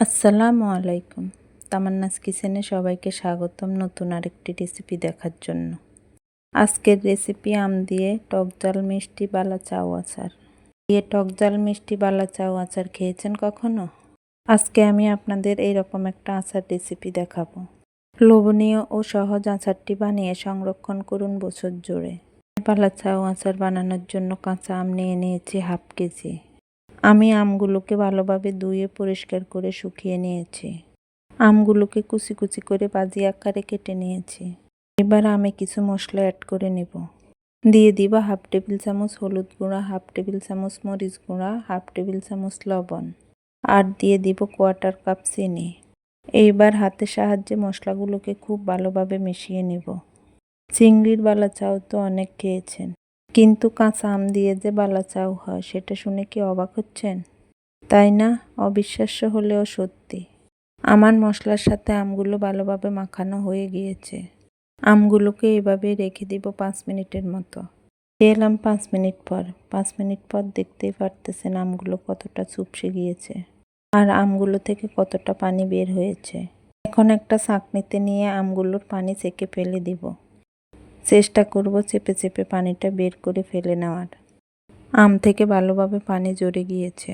আসসালামু আলাইকুম। তামান্নাস কিচেনে সবাইকে স্বাগতম নতুন আরেকটি রেসিপি দেখার জন্য। আজকের রেসিপি আম দিয়ে টক জাল মিষ্টি বালা চাউ আচার। দিয়ে টক জাল মিষ্টি বালা চাউ আচার খেয়েছেন কখনো? আজকে আমি আপনাদের এইরকম একটা আচার রেসিপি দেখাবো। লোভনীয় ও সহজ আচারটি বানিয়ে সংরক্ষণ করুন বছর জুড়ে। বালা চাউ আচার বানানোর জন্য কাঁচা আম নিয়ে নিয়েছি হাফ কেজি। আমি আমগুলোকে ভালোভাবে ধুয়ে পরিষ্কার করে শুকিয়ে নিয়েছি। আমগুলোকে কুচি কুচি করে বাজি আকারে কেটে নিয়েছি। এবার আমি কিছু মশলা অ্যাড করে নেব। দিয়ে দিব হাফ টেবিল চামচ হলুদ গুঁড়া হাফ টেবিল চামচ মরিচ গুঁড়া হাফ টেবিল চামচ লবণ। আর দিয়ে দিব কোয়ার্টার কাপ চিনি। এইবার হাতের সাহায্যে মশলাগুলোকে খুব ভালোভাবে মিশিয়ে নেব। চিংড়ির বালা চাও তো অনেক খেয়েছেন। কিন্তু কাঁচা আম দিয়ে যে বালা চাউ হয়, সেটা শুনে কি অবাক হচ্ছেন? তাই না? অবিশ্বাস্য হলেও সত্যি। আমার মশলার সাথে আমগুলো ভালোভাবে মাখানো হয়ে গিয়েছে। আমগুলোকে এভাবে রেখে দিব পাঁচ মিনিটের মতো। এলাম পাঁচ মিনিট পর। পাঁচ মিনিট পর দেখতেই পারতেছেন আমগুলো কতটা চুপসে গিয়েছে আর আমগুলো থেকে কতটা পানি বের হয়েছে। এখন একটা ছাঁকনিতে নিয়ে আমগুলোর পানি চেকে ফেলে দিব। চেষ্টা করব চেপে চেপে পানিটা বের করে ফেলে নেওয়ার। আম থেকে ভালোভাবে পানি জড়ে গিয়েছে।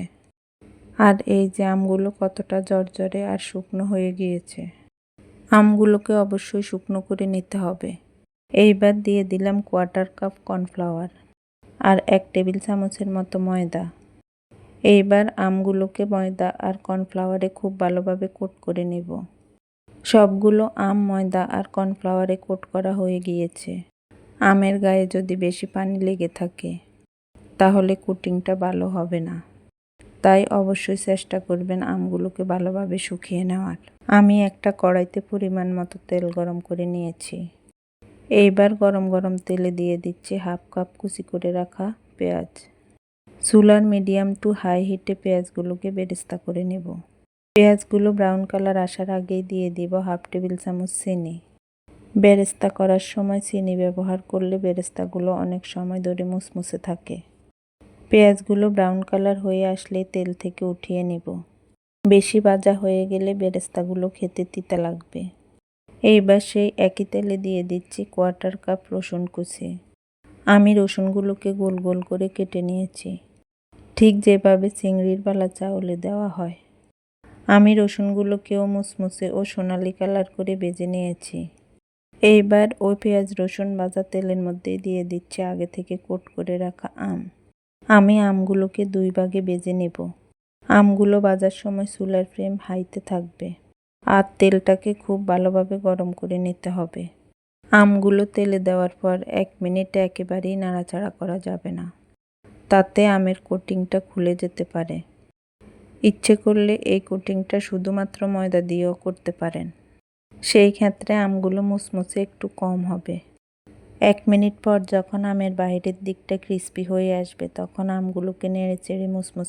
আর এই যে আমগুলো কতটা জর্জরে আর শুকনো হয়ে গিয়েছে। আমগুলোকে অবশ্যই শুকনো করে নিতে হবে। এইবার দিয়ে দিলাম কোয়ার্টার কাপ কর্নফ্লাওয়ার আর এক টেবিল চামচের মতো ময়দা। এইবার আমগুলোকে ময়দা আর কর্নফ্লাওয়ারে খুব ভালোভাবে কোট করে নেব। সবগুলো আম, ময়দা আর কর্নফ্লাওয়ারে কোট করা হয়ে গিয়েছে। আমের গায়ে যদি বেশি পানি লেগে থাকে, তাহলে কুটিংটা ভালো হবে না। তাই অবশ্যই চেষ্টা করবেন আমগুলোকে ভালোভাবে শুকিয়ে নেওয়ার। আমি একটা কড়াইতে পরিমাণ মতো তেল গরম করে নিয়েছি। এইবার গরম গরম তেলে দিয়ে দিচ্ছি হাফ কাপ কুচি করে রাখা পেঁয়াজ। চুলার মিডিয়াম টু হাই হিটে পেঁয়াজগুলোকে বেরেস্তা করে নেব। পেঁয়াজগুলো ব্রাউন কালার আসার আগেই দিয়ে দিব হাফ টেবিল চামচ চিনি। বেরেস্তা করার সময় চিনি ব্যবহার করলে বেরেস্তাগুলো অনেক সময় ধরে মুসমুসে থাকে। পেঁয়াজগুলো ব্রাউন কালার হয়ে আসলে তেল থেকে উঠিয়ে নেব। বেশি ভাজা হয়ে গেলে বেরেস্তাগুলো খেতে তিতা লাগবে। এইবার সেই একই তেলে দিয়ে দিচ্ছি কোয়ার্টার কাপ রসুন কুচি। আমি রসুনগুলোকে গোল গোল করে কেটে নিয়েছি। ঠিক যেভাবে চিংড়ির বালা চাউলে দেওয়া হয়। আমি রসুনগুলোকেও মুসমুসে ও সোনালি কালার করে বেজে নিয়েছি। এইবার ওই পেঁয়াজ, রসুন ভাজা তেলের মধ্যে দিয়ে দিচ্ছি আগে থেকে কোট করে রাখা আম। আমি আমগুলোকে দুই ভাগে বেজে নেব। আমগুলো বাজার সময় চুলার ফ্লেম হাইতে থাকবে আর তেলটাকে খুব ভালোভাবে গরম করে নিতে হবে। আমগুলো তেলে দেওয়ার পর এক মিনিটে একেবারেই নাড়াচাড়া করা যাবে না। তাতে আমের কোটিংটা খুলে যেতে পারে। ইচ্ছে করলে এই কোটিংটা শুধুমাত্র ময়দা দিয়েও করতে পারেন। সেই ক্ষেত্রে আমগুলো মুসমুসে একটু কম হবে। এক মিনিট পর যখন আমের বাইরের দিকটা ক্রিস্পি হয়ে আসবে, তখন আমগুলোকে নেড়ে চেড়ে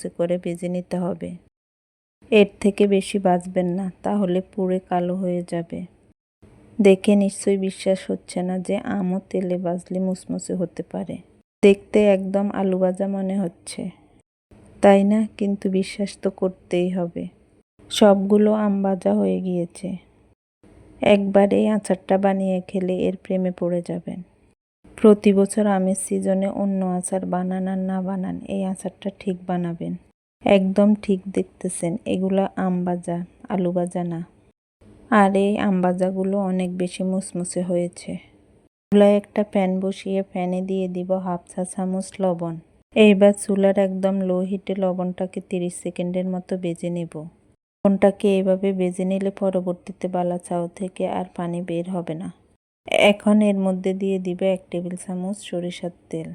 করে ভেজে নিতে হবে। এর থেকে বেশি বাঁচবেন না, তাহলে পুড়ে কালো হয়ে যাবে। দেখে নিশ্চয়ই বিশ্বাস হচ্ছে না যে আমও তেলে বাজলে মুসমুসে হতে পারে। দেখতে একদম আলু ভাজা মনে হচ্ছে। তাই না? কিন্তু বিশ্বাস তো করতেই হবে। সবগুলো আম ভাজা হয়ে গিয়েছে। একবার এই আচারটা বানিয়ে খেলে এর প্রেমে পড়ে যাবেন। প্রতি বছর আমের সিজনে অন্য আচার বানান আর না বানান, এই আচারটা ঠিক বানাবেন। একদম ঠিক দেখতেছেন, এগুলো আম ভাজা আলু ভাজা না। আর এই আম ভাজাগুলো অনেক বেশি মুসমুসে হয়েছে। চুলায় একটা প্যান বসিয়ে প্যানে দিয়ে দিব হাফ চা চামচ লবণ। এইবার চুলার একদম লো হিটে লবণটাকে তিরিশ সেকেন্ডের মতো বেজে নেব। লবণটাকে এইভাবে বেজে নিলে পরবর্তীতে বালা চাও থেকে আর পানি বের হবে না। এখন এর মধ্যে দিয়ে দিবে এক টেবিল চামচ সরিষার তেল।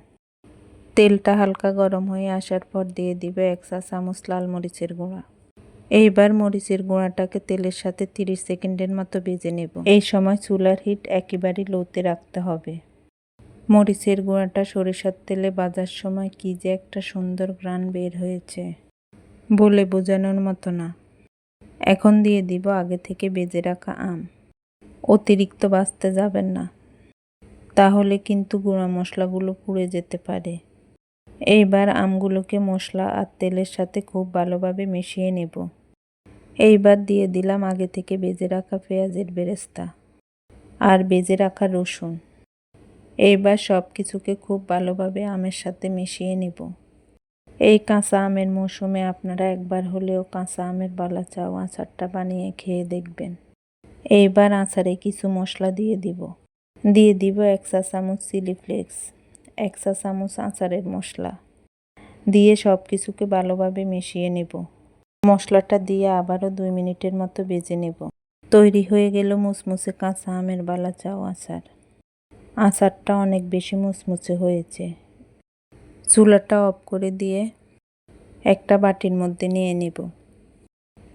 তেলটা হালকা গরম হয়ে আসার পর দিয়ে দিবে এক চা চামচ লাল মরিচের গুঁড়া। এইবার মরিচের গুঁড়াটাকে তেলের সাথে তিরিশ সেকেন্ডের মতো বেজে নেব। এই সময় চুলার হিট একেবারেই লোতে রাখতে হবে। মরিচের গুঁড়াটা সরিষার তেলে বাজার সময় কি যে একটা সুন্দর গ্রান বের হয়েছে বলে বোঝানোর মতো না। এখন দিয়ে দিব আগে থেকে বেজে রাখা আম। অতিরিক্ত বাঁচতে যাবেন না। তাহলে কিন্তু গুঁড়া মশলাগুলো পুড়ে যেতে পারে। এইবার আমগুলোকে মশলা আর তেলের সাথে খুব ভালোভাবে মিশিয়ে নেব। এইবার দিয়ে দিলাম আগে থেকে বেজে রাখা পেঁয়াজের বেরেস্তা। আর বেজে রাখা রসুন। এইবার সব কিছুকে খুব ভালোভাবে আমের সাথে মিশিয়ে নিব। এই কাঁচা আমের মৌসুমে আপনারা একবার হলেও কাঁচা আমের বালা চাও আচারটা বানিয়ে খেয়ে দেখবেন। এইবার আচারে কিছু মশলা দিয়ে দিব। দিয়ে দিব এক চা চামচ চিলি ফ্লেক্স, এক চা চামচ আচারের মশলা। দিয়ে সব কিছুকে ভালোভাবে মিশিয়ে নেব। মশলাটা দিয়ে আবারও দুই মিনিটের মতো বেজে নেব। তৈরি হয়ে গেল মুসমুসে কাঁচা আমের বালা চাও আচার। আচারটা অনেক বেশি মুচমুচে হয়েছে। চুলাটা অফ করে দিয়ে একটা বাটির মধ্যে নিয়ে নেব।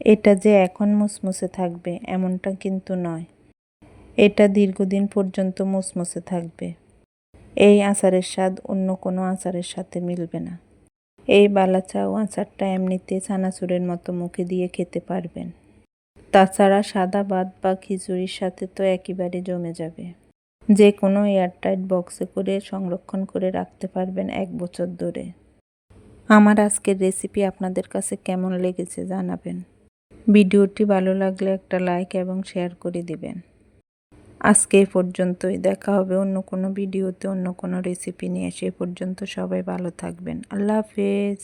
এটা যে এখন মুসমুসে থাকবে এমনটা কিন্তু নয়। এটা দীর্ঘদিন পর্যন্ত মুসমুসে থাকবে। এই আচারের স্বাদ অন্য কোনো আচারের সাথে মিলবে না। এই বালাচাও আচারটা এমনিতে চানাচুরের মতো মুখে দিয়ে খেতে পারবেন। তাছাড়া সাদা ভাত বা খিচুড়ির সাথে তো একেবারে জমে যাবে। যে কোনো এয়ারটাইট বক্সে করে সংরক্ষণ করে রাখতে পারবেন এক বছর ধরে। আমার আজকের রেসিপি আপনাদের কাছে কেমন লেগেছে জানাবেন। ভিডিওটি ভালো লাগলে একটা লাইক এবং শেয়ার করে দিবেন। আজকে এ পর্যন্তই। দেখা হবে অন্য কোনো ভিডিওতে, অন্য কোনো রেসিপি নিয়ে। সে পর্যন্ত সবাই ভালো থাকবেন। আল্লাহ হাফেজ।